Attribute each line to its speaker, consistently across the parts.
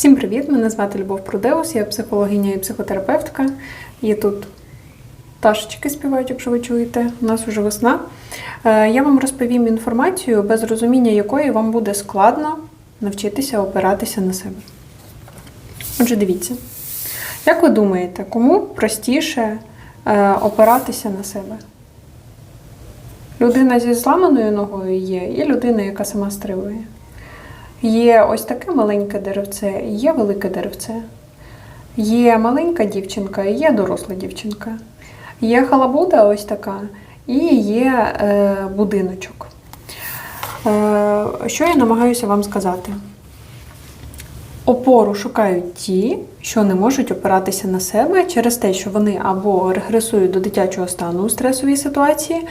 Speaker 1: Всім привіт! Мене звати Любов Прудеус, я психологиня і психотерапевтка. І тут пташечки співають, якщо ви чуєте. У нас уже весна. Е, Я вам розповім інформацію, без розуміння якої вам буде складно навчитися опиратися на себе. Отже, дивіться. Як ви думаєте, кому простіше е, опиратися на себе? Людина зі зламаною ногою є, і людина, яка сама стривує. Є ось таке маленьке деревце, є велике деревце. Є маленька дівчинка, є доросла дівчинка. Є халабуда ось така, і є е, будиночок. Е, що я намагаюся вам сказати? Опору шукають ті, що не можуть опиратися на себе через те, що вони або регресують до дитячого стану у стресовій ситуації,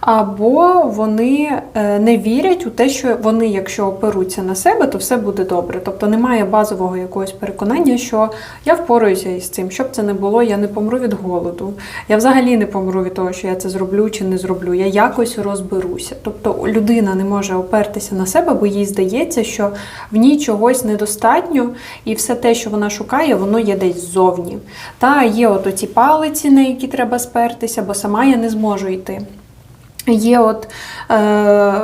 Speaker 1: або вони е, не вірять у те, що вони, якщо оперуться на себе, то все буде добре. Тобто немає базового якогось переконання, що я впораюся із цим. Щоб це не було, я не помру від голоду. Я взагалі не помру від того, що я це зроблю чи не зроблю. Я якось розберуся. Тобто людина не може опертися на себе, бо їй здається, що в ній чогось недостатньо, і все те, що вона шукає, воно є десь ззовні. Та є от оці палиці, на які треба спертися, бо сама я не зможу йти. Є от е,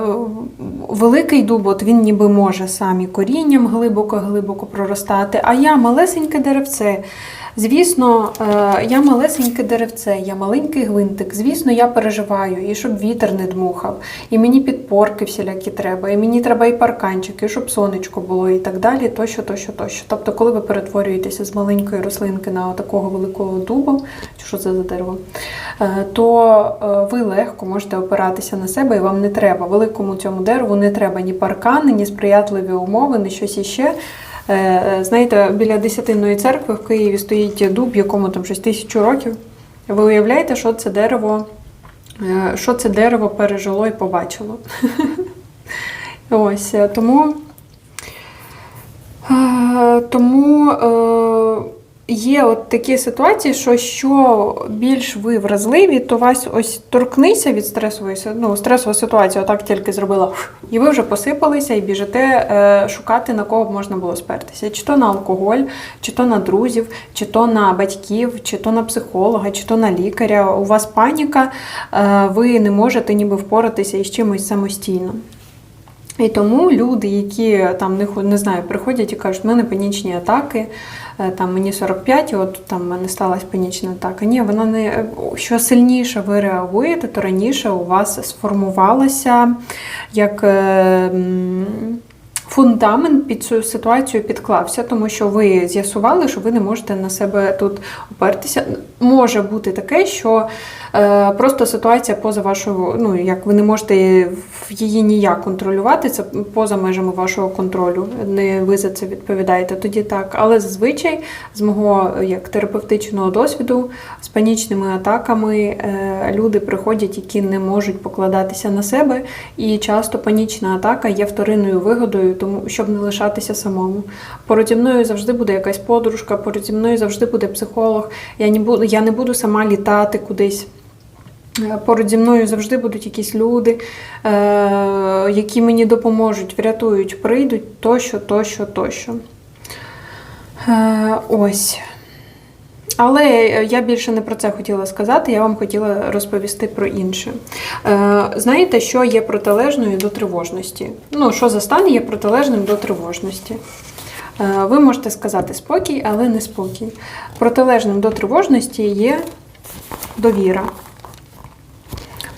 Speaker 1: великий дуб, от він ніби може сам корінням глибоко-глибоко проростати, а я малесеньке деревце. Звісно, е, я малесеньке деревце, я маленький гвинтик. Звісно, я переживаю, і щоб вітер не дмухав, і мені підпорки всілякі треба, і мені треба і парканчики, і щоб сонечко було, і так далі, тощо, тощо, тощо. Тобто, коли ви перетворюєтеся з маленької рослинки на такого великого дубу, чи що це за дерево, е, то е, ви легко можете опиратися на себе, і вам не треба. Великому цьому дереву не треба ні паркани, ні сприятливі умови, ні щось іще. Е, Знаєте, біля Десятинної церкви в Києві стоїть дуб, якому там щось тисячу років. Ви уявляєте, що це дерево, е, що це дерево пережило і побачило. Ось е, тому. е, Тому е, є от такі ситуації, що що більш ви вразливі, то вас ось торкнися від стресової ну, стресова ситуація, отак тільки зробила, і ви вже посипалися і біжите е, шукати на кого б можна було спертися. Чи то на алкоголь, чи то на друзів, чи то на батьків, чи то на психолога, чи то на лікаря. У вас паніка, е, ви не можете ніби впоратися із чимось самостійно. І тому люди, які там не не знаю, приходять і кажуть, в мене панічні атаки, е, там мені 45, і от там мене сталася панічна атака. Ні, вона не що сильніше ви реагуєте, то раніше у вас сформувалася як. е, Фундамент під цю ситуацію підклався, тому що ви з'ясували, що ви не можете на себе тут опертися. Може бути таке, що е, просто ситуація поза вашого, ну як ви не можете її ніяк контролювати, це поза межами вашого контролю. Не ви за це відповідаєте. Тоді так. Але зазвичай, з мого як терапевтичного досвіду, з панічними атаками е, люди приходять, які не можуть покладатися на себе, і часто панічна атака є вторинною вигодою, тому щоб не лишатися самому. Поруч зі мною завжди буде якась подружка, поруч зі мною завжди буде психолог. Я не буду, я не буду сама літати кудись. Поруч зі мною завжди будуть якісь люди, е, які мені допоможуть, врятують, прийдуть тощо, тощо, тощо. Е, ось. Але я більше не про це хотіла сказати, я вам хотіла розповісти про інше. Е, знаєте, що є протилежною до тривожності? Ну, що за стан є протилежним до тривожності? Ви можете сказати спокій, але не спокій. Протилежним до тривожності є довіра.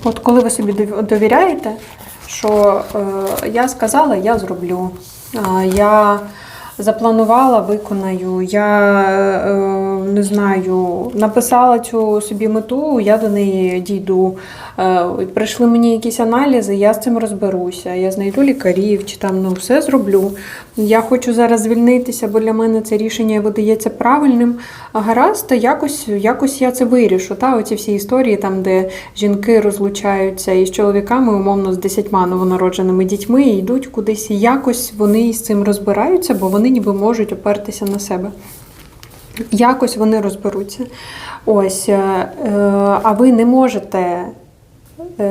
Speaker 1: От коли ви собі довіряєте, що е, я сказала, я зроблю. Я запланувала, виконаю. Я е, не знаю, написала цю собі мету, я до неї дійду. Е, прийшли мені якісь аналізи, я з цим розберуся. Я знайду лікарів чи там ну все зроблю. Я хочу зараз звільнитися, бо для мене це рішення видається правильним. А гаразд, та якось, якось я це вирішу. Та оці всі історії, там, де жінки розлучаються із чоловіками, умовно з десятьма новонародженими дітьми, і йдуть кудись. І якось вони з цим розбираються, бо вони ніби можуть опертися на себе. Якось вони розберуться. Ось, е, е, а ви не можете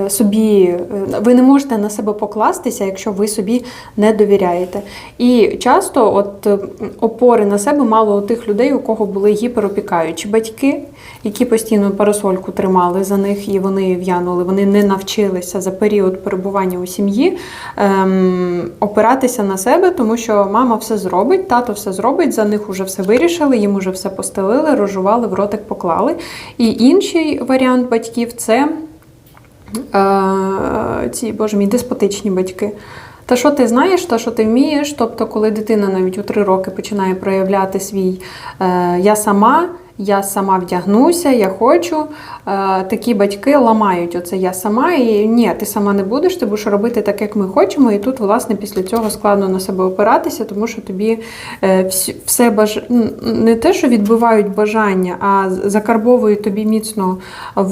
Speaker 1: собі, е, ви не можете на себе покластися, якщо ви собі не довіряєте. І часто от е, опори на себе мало у тих людей, у кого були гіперопікаючі батьки, які постійно парасольку тримали за них і вони в'янули. Вони не навчилися за період перебування у сім'ї ем, опиратися на себе, тому що мама все зробить, тато все зробить, за них уже все вирішили, їм уже все постелили, розжували, в ротик поклали. І інший варіант батьків це е, ці, боже мій, деспотичні батьки. Та що ти знаєш, та що ти вмієш. Тобто, коли дитина навіть у три роки починає проявляти свій е, я сама, я сама вдягнуся, я хочу. Е, такі батьки ламають оце я сама, і ні, ти сама не будеш, ти будеш робити так, як ми хочемо. І тут, власне, після цього складно на себе опиратися, тому що тобі е, все баж... не те, що відбивають бажання, а закарбовують тобі міцно в,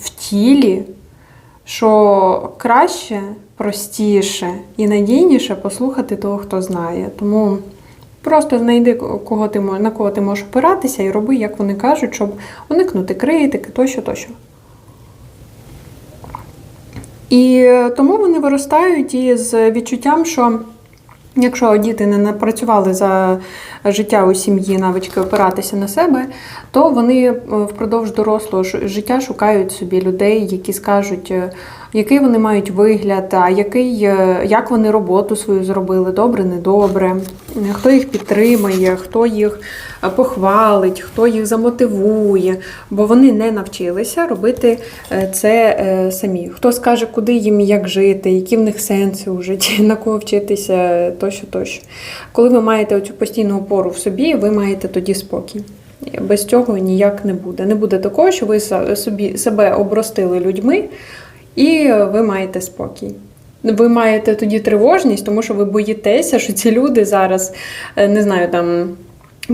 Speaker 1: в тілі що краще, простіше і надійніше послухати того, хто знає. Тому просто знайди кого ти на кого ти можеш опиратися і роби, як вони кажуть, щоб уникнути критики, тощо, тощо. І е, тому вони виростають із відчуттям, що якщо діти не напрацювали за життя у сім'ї навички опиратися на себе, то вони е, впродовж дорослого життя шукають собі людей, які скажуть, е, який вони мають вигляд, а який, е, як вони роботу свою зробили, добре, недобре, хто їх підтримає, хто їх е, похвалить, хто їх замотивує, бо вони не навчилися робити е, це самі. Хто скаже, куди їм як жити, які в них сенси у житті, на кого вчитися, тощо, тощо. Коли ви маєте оцю постійну опору в собі, ви маєте тоді спокій. Без цього ніяк не буде. Не буде такого, що ви собі себе обростили людьми, і ви маєте спокій. Ви маєте тоді тривожність, тому що ви боїтеся, що ці люди зараз е, не знаю там.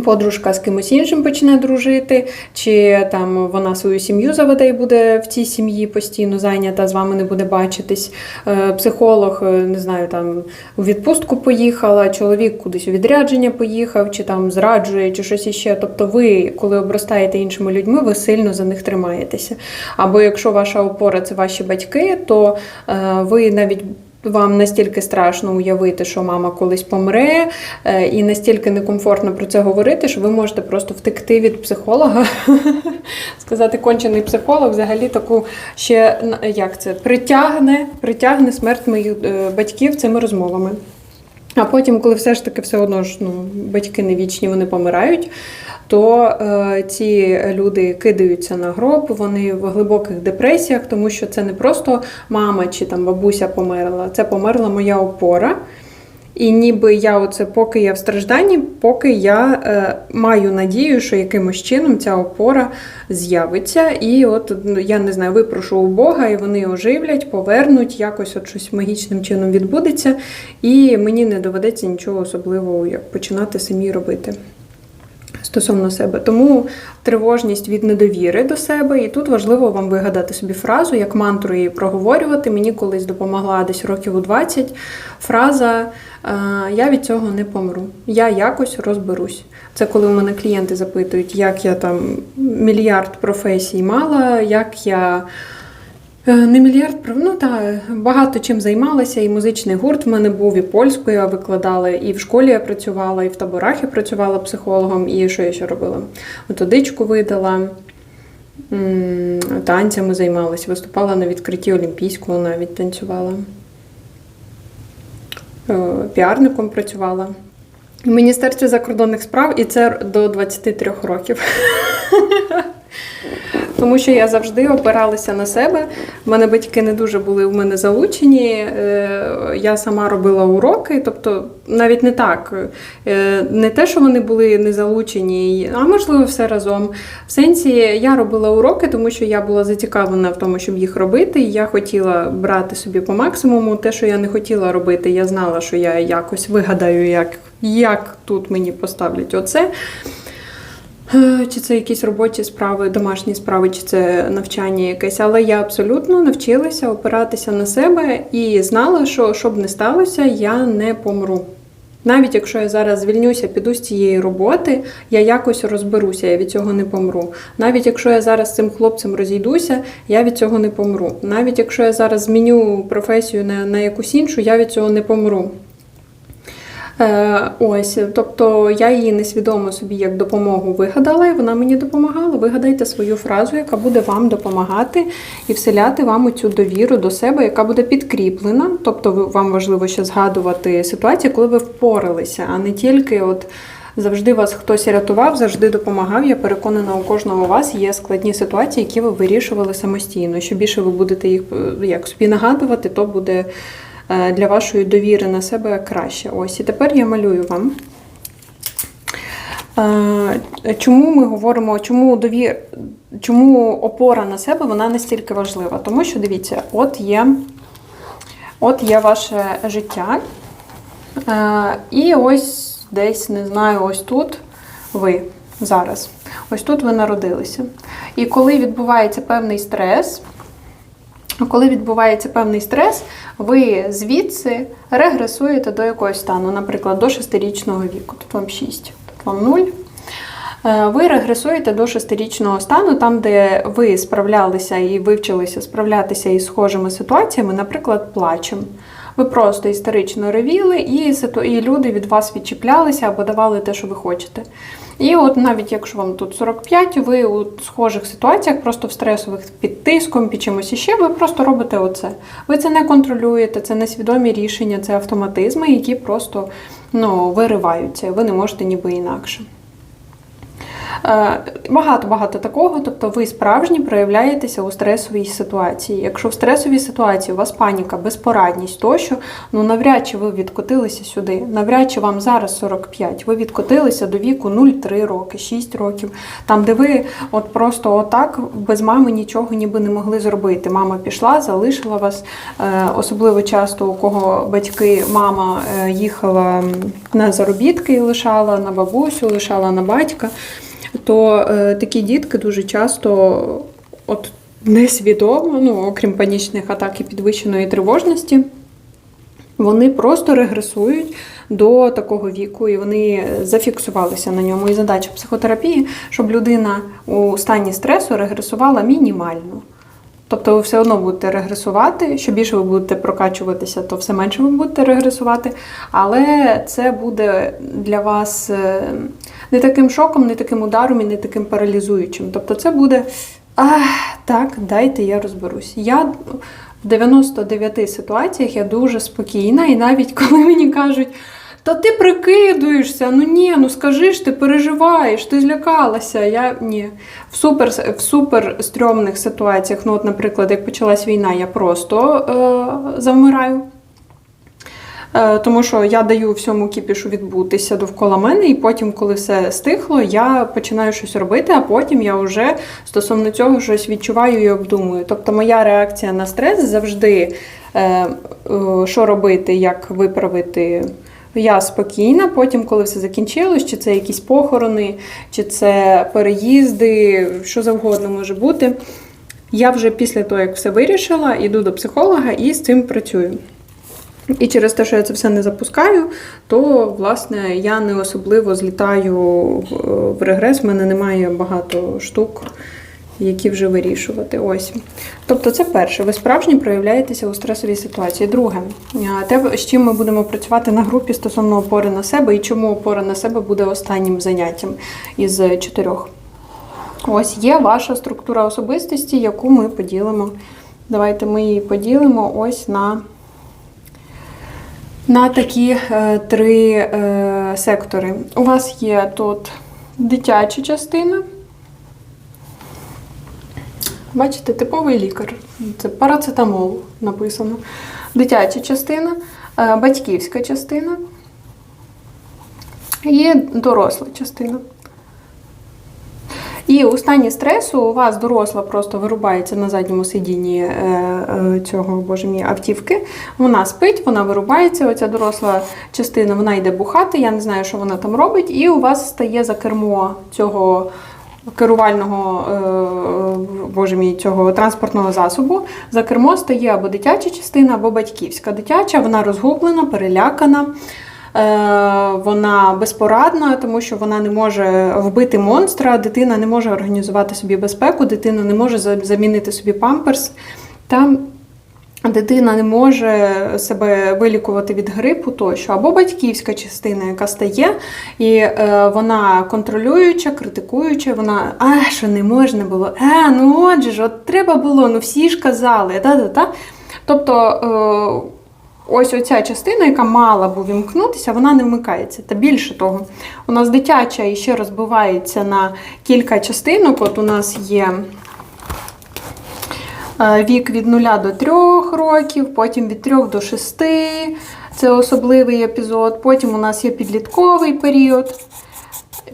Speaker 1: Подружка з кимось іншим почне дружити, чи там вона свою сім'ю заведе і буде в цій сім'ї постійно зайнята, з вами не буде бачитись. Е, Психолог, е, не знаю, там у відпустку поїхала, чоловік кудись у відрядження поїхав, чи там зраджує, чи щось іще. Тобто, ви, коли обростаєте іншими людьми, ви сильно за них тримаєтеся. Або якщо ваша опора це ваші батьки, то е, ви навіть вам настільки страшно уявити, що мама колись помре, е, і настільки некомфортно про це говорити, що ви можете просто втекти від психолога, сказати, кончений психолог взагалі таку ще як це притягне, притягне смерть моїх е, батьків цими розмовами. А потім, коли все ж таки все одно ж ну, батьки не вічні, вони помирають, то е, ці люди кидаються на гроб, вони в глибоких депресіях, тому що це не просто мама чи там бабуся померла, це померла моя опора. І ніби я оце, поки я в стражданні, поки я е, маю надію, що якимось чином ця опора з'явиться. І от ну, я не знаю, випрошу у Бога, і вони оживлять, повернуть, якось от щось магічним чином відбудеться, і мені не доведеться нічого особливого як починати самі робити стосовно себе. Тому тривожність від недовіри до себе, і тут важливо вам вигадати собі фразу, як мантру її проговорювати. Мені колись допомогла десь років у 20 фраза е, Я від цього не помру. Я якось розберусь. Це коли у мене клієнти запитують, як я там мільярд професій мала, як я. Е, Не мільярд ну та багато чим займалася. І музичний гурт в мене був, і польську я викладала, і в школі я працювала, і в таборах я працювала психологом, і що я ще робила? Методичку видала, танцями займалася, виступала на відкритті Олімпійського, навіть танцювала. Е, Піарником працювала. В Міністерстві закордонних справ, і це до 23 років. Тому що я завжди опиралася на себе. У мене батьки не дуже були в мене залучені. Е, Я сама робила уроки, тобто навіть не так. Е, Не те, що вони були не залучені, а можливо, все разом. В сенсі я робила уроки, тому що я була зацікавлена в тому, щоб їх робити. Я хотіла брати собі по максимуму. Те, що я не хотіла робити, я знала, що я якось вигадаю, як, як тут мені поставлять оце. Е, Чи це якісь робочі справи, домашні справи, чи це навчання якесь, але я абсолютно навчилася опиратися на себе і знала, що що б не сталося, я не помру. Навіть якщо я зараз звільнюся, піду з цієї роботи, я якось розберуся, я від цього не помру. Навіть якщо я зараз з цим хлопцем розійдуся, я від цього не помру. Навіть якщо я зараз зміню професію на, на якусь іншу, я від цього не помру. Е, ось, тобто я її несвідомо собі як допомогу вигадала, і вона мені допомагала. Вигадайте свою фразу, яка буде вам допомагати і вселяти вам цю довіру до себе, яка буде підкріплена. Тобто, вам важливо ще згадувати ситуацію, коли ви впоралися, а не тільки от. Завжди вас хтось рятував, завжди допомагав. Я переконана, у кожного у вас є складні ситуації, які ви вирішували самостійно. Що більше ви будете їх е, як собі нагадувати, то буде для вашої довіри на себе краще. Ось і тепер я малюю вам. Е, Чому ми говоримо, чому довір, чому опора на себе вона настільки важлива? Тому що дивіться, от є, от є ваше життя. Е, І ось десь, не знаю, ось тут ви зараз. Ось тут ви народилися. І коли відбувається певний стрес, коли відбувається певний стрес, ви звідси регресуєте до якогось стану, наприклад, до 6-річного віку. Тут вам 6, тут вам 0. Е, Ви регресуєте до шестирічного стану, там, де ви справлялися і вивчилися справлятися із схожими ситуаціями, наприклад, плачем. Ви просто історично ревіли, і люди від вас відчіплялися або давали те, що ви хочете. І от навіть якщо вам тут 45, ви у схожих ситуаціях, просто в стресових під тиском, під чимось іще, ви просто робите оце. Ви це не контролюєте, це несвідомі рішення, це автоматизми, які просто ну, вириваються. Ви не можете ніби інакше. Е, Багато-багато такого, тобто ви справжні проявляєтеся у стресовій ситуації. Якщо в стресовій ситуації у вас паніка, безпорадність тощо, ну навряд чи ви відкотилися сюди. Навряд чи вам зараз 45. Ви відкотилися до віку 0,3 роки, 6 років, там, де ви от просто отак без мами нічого ніби не могли зробити. Мама пішла, залишила вас. Е, Особливо часто у кого батьки, мама е, їхала на заробітки і лишала на бабусю, лишала на батька то е, такі дітки дуже часто от несвідомо, ну, окрім панічних атак і підвищеної тривожності, вони просто регресують до такого віку, і вони зафіксувалися на ньому. І задача психотерапії, щоб людина у стані стресу регресувала мінімально. Тобто ви все одно будете регресувати. Що більше ви будете прокачуватися, то все менше ви будете регресувати. Але це буде для вас е, не таким шоком, не таким ударом і не таким паралізуючим. Тобто це буде ах, так, дайте я розберусь. Я в 99 ситуаціях я дуже спокійна, і навіть коли мені кажуть. Та ти прикидуєшся, ну ні, ну скажи ж, ти переживаєш, ти злякалася. Я ні. В супер, в супер стрьомних ситуаціях, ну, от, наприклад, як почалась війна, я просто е, завмираю. Е, Тому що я даю всьому кіпішу відбутися довкола мене, і потім, коли все стихло, я починаю щось робити, а потім я вже стосовно цього щось відчуваю і обдумую. Тобто моя реакція на стрес завжди, е, е, що робити, як виправити. Я спокійна, потім, коли все закінчилось, чи це якісь похорони, чи це переїзди, що завгодно може бути. Я вже після того, як все вирішила, йду до психолога і з цим працюю. І через те, що я це все не запускаю, то власне я не особливо злітаю в- регрес. В мене немає багато штук, які вже вирішувати. Ось. Тобто, це перше. Ви справжні проявляєтеся у стресовій ситуації. Друге, те, з чим ми будемо працювати на групі стосовно опори на себе, і чому опора на себе буде останнім заняттям із чотирьох. Ось є ваша структура особистості, яку ми поділимо. Давайте ми її поділимо ось на на такі е, три е, сектори. У вас є тут дитяча частина. Бачите, типовий лікар. Це парацетамол написано. Дитяча частина, е, батьківська частина і доросла частина. І у стані стресу у вас доросла просто вирубається на задньому сидінні е, е, цього боже мій, автівки. Вона спить, вона вирубається. Оця доросла частина вона йде бухати. Я не знаю, що вона там робить. І у вас стає за кермо цього керувального е, боже мій, цього транспортного засобу. За кермо стає або дитяча частина, або батьківська. Дитяча вона розгублена, перелякана. вона безпорадна, тому що вона не може вбити монстра, дитина не може організувати собі безпеку, дитина не може замінити собі памперс. Та дитина не може себе вилікувати від грипу тощо, або батьківська частина, яка стає, і е, вона контролююча, критикуюча, вона а що не можна було, а ну отже ж, от треба було, ну всі ж казали, та-та-та. Тобто. Е, Ось оця частина, яка мала б увімкнутися, вона не вмикається. Та більше того, у нас дитяча ще розбивається на кілька частинок. От у нас є Е, Вік від 0 до 3 років, потім від 3 до 6. Це особливий епізод. Потім у нас є підлітковий період.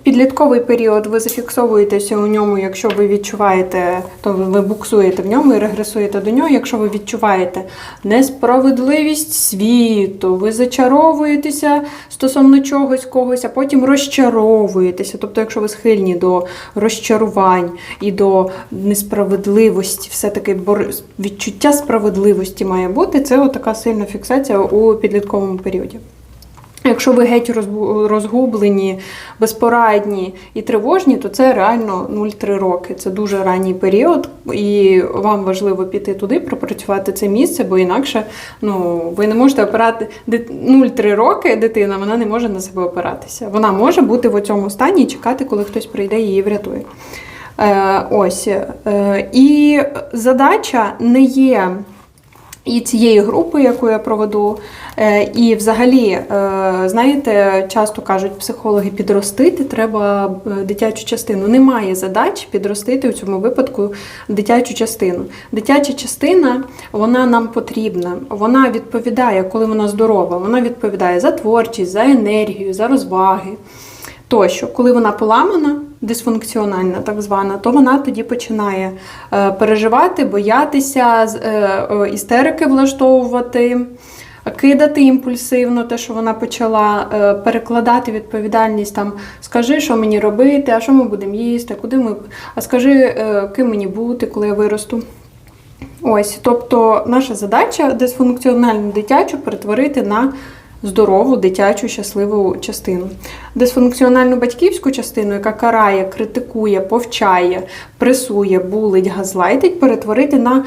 Speaker 1: Підлітковий період ви зафіксовуєтеся у ньому, якщо ви відчуваєте, то ви буксуєте в ньому і регресуєте до нього. Якщо ви відчуваєте несправедливість світу, ви зачаровуєтеся стосовно чогось когось, а потім розчаровуєтеся. Тобто, якщо ви схильні до розчарувань і до несправедливості, все-таки відчуття справедливості має бути, це отака сильна фіксація у підлітковому періоді. Якщо ви геть розгублені, безпорадні і тривожні, то це реально 0-3 роки. Це дуже ранній період, і вам важливо піти туди, пропрацювати це місце, бо інакше ну, ви не можете опирати 0-3 роки дитина, вона не може на себе опиратися. Вона може бути в цьому стані і чекати, коли хтось прийде і її врятує. Е, ось. Е, і задача не є і цієї групи, яку я проведу. Е, І взагалі, е, знаєте, часто кажуть психологи, підростити треба е, дитячу частину. Немає задач підростити у цьому випадку дитячу частину. Дитяча частина вона нам потрібна. Вона відповідає, коли вона здорова, вона відповідає за творчість, за енергію, за розваги. Тощо, коли вона поламана, дисфункціональна, так звана, то вона тоді починає е, переживати, боятися, е, істерики влаштовувати, кидати імпульсивно те, що вона почала, е, перекладати відповідальність там, скажи, що мені робити, а що ми будемо їсти, куди ми. А скажи, ким мені бути, коли я виросту. Ось, тобто наша задача дисфункціональну дитячу перетворити на здорову, дитячу, щасливу частину. Дисфункціональну батьківську частину, яка карає, критикує, повчає, пресує, булить, газлайтить, перетворити на,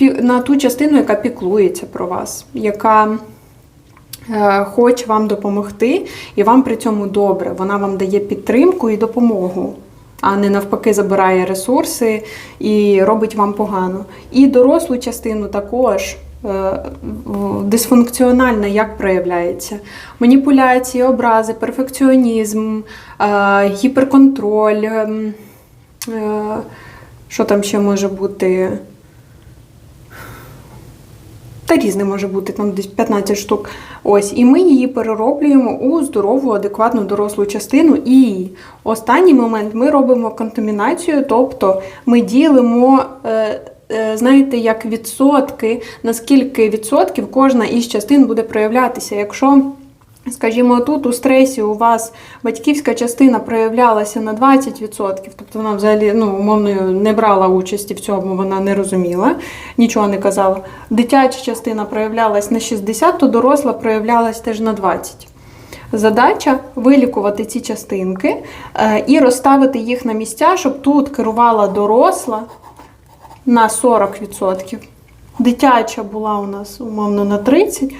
Speaker 1: на ту частину, яка піклується про вас, яка е, хоче вам допомогти, і вам при цьому добре. Вона вам дає підтримку і допомогу, а не навпаки забирає ресурси і робить вам погано. І дорослу частину також. Е, Дисфункціональна як проявляється? Маніпуляції, образи, перфекціонізм, е, гіперконтроль. ем, е, Що там ще може бути? Та різне може бути, там десь 15 штук. Ось, і ми її перероблюємо у здорову, адекватну дорослу частину. І останній момент ми робимо контамінацію, тобто ми ділимо. Е, Знаєте, як відсотки, наскільки відсотків кожна із частин буде проявлятися. Якщо, скажімо, тут у стресі у вас батьківська частина проявлялася на 20%, тобто вона взагалі ну, умовно не брала участі в цьому, вона не розуміла, нічого не казала. Дитяча частина проявлялась на 60%, то доросла проявлялась теж на 20%. Задача вилікувати ці частинки е, і розставити їх на місця, щоб тут керувала доросла на 40%. Дитяча була у нас умовно на 30%,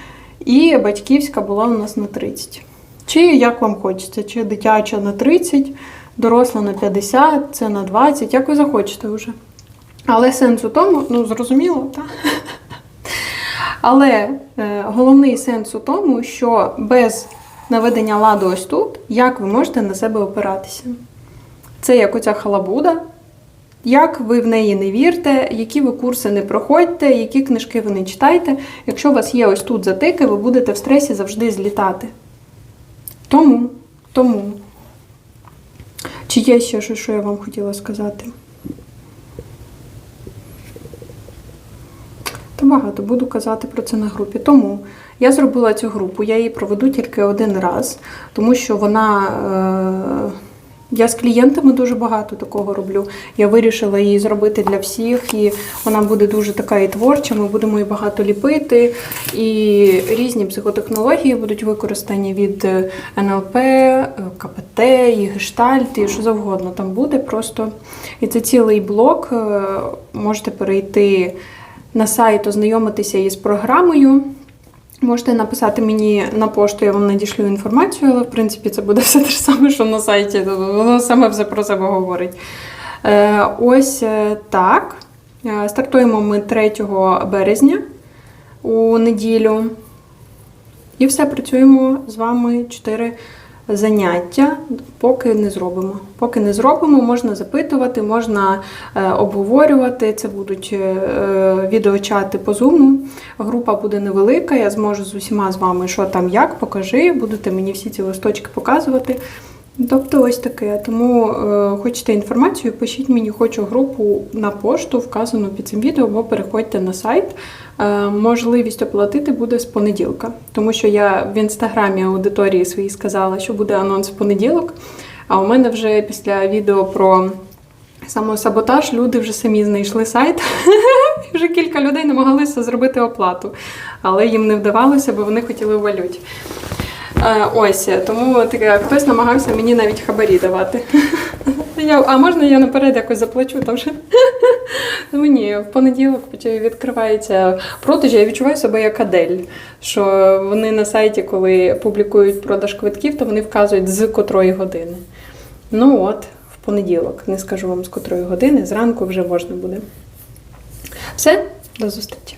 Speaker 1: і батьківська була у нас на 30%. Чи як вам хочеться, чи дитяча на 30%, доросла на 50%, це на 20%, як ви захочете вже. Але сенс у тому, ну зрозуміло, так? Але е, головний сенс у тому, що без наведення ладу ось тут, як ви можете на себе опиратися. Це як оця халабуда, як ви в неї не вірте, які ви курси не проходьте, які книжки ви не читаєте. Якщо у вас є ось тут затики, ви будете в стресі завжди злітати. Тому, тому. Чи є ще щось, що я вам хотіла сказати? Та багато буду казати про це на групі. Тому я зробила цю групу, я її проведу тільки один раз, тому що вона. Е- Я з клієнтами дуже багато такого роблю. Я вирішила її зробити для всіх, і вона буде дуже така і творча. Ми будемо її багато ліпити. І різні психотехнології будуть використані від е, НЛП, е, КПТ, і гештальт, і що завгодно там буде. Просто і це цілий блок. е, Можете перейти на сайт, ознайомитися із програмою. Можете написати мені на пошту, я вам надішлю інформацію, але в принципі це буде все те ж саме, що на сайті. Воно саме все про себе говорить. Е, ось е, так. Е, Стартуємо ми 3 березня у неділю. І все, працюємо з вами 4 заняття, поки не зробимо. Поки не зробимо, можна запитувати, можна е, обговорювати. Це будуть е, е, відеочати по зуму. Група буде невелика, я зможу з усіма з вами, що там, як, покажи, будете мені всі ці листочки показувати. Тобто ось таке. Тому е, хочете інформацію, пишіть мені, хочу групу на пошту, вказану під цим відео, або переходьте на сайт. Е, можливість оплатити буде з понеділка, тому що я в інстаграмі аудиторії своїй сказала, що буде анонс в понеділок. А у мене вже після відео про самосаботаж люди вже самі знайшли сайт. Вже кілька людей намагалися зробити оплату, але їм не вдавалося, бо вони хотіли у валюті. Е, Ось тому таке, хтось намагався мені навіть хабарі давати. Я, а можна я наперед якось заплачу там вже? Ну ні, в понеділок відкривається продаж, я відчуваю себе як Адель. Що вони на сайті, коли публікують продаж квитків, то вони вказують з котрої години. Ну от, в понеділок. Не скажу вам з котрої години, зранку вже можна буде. Все, до зустрічі.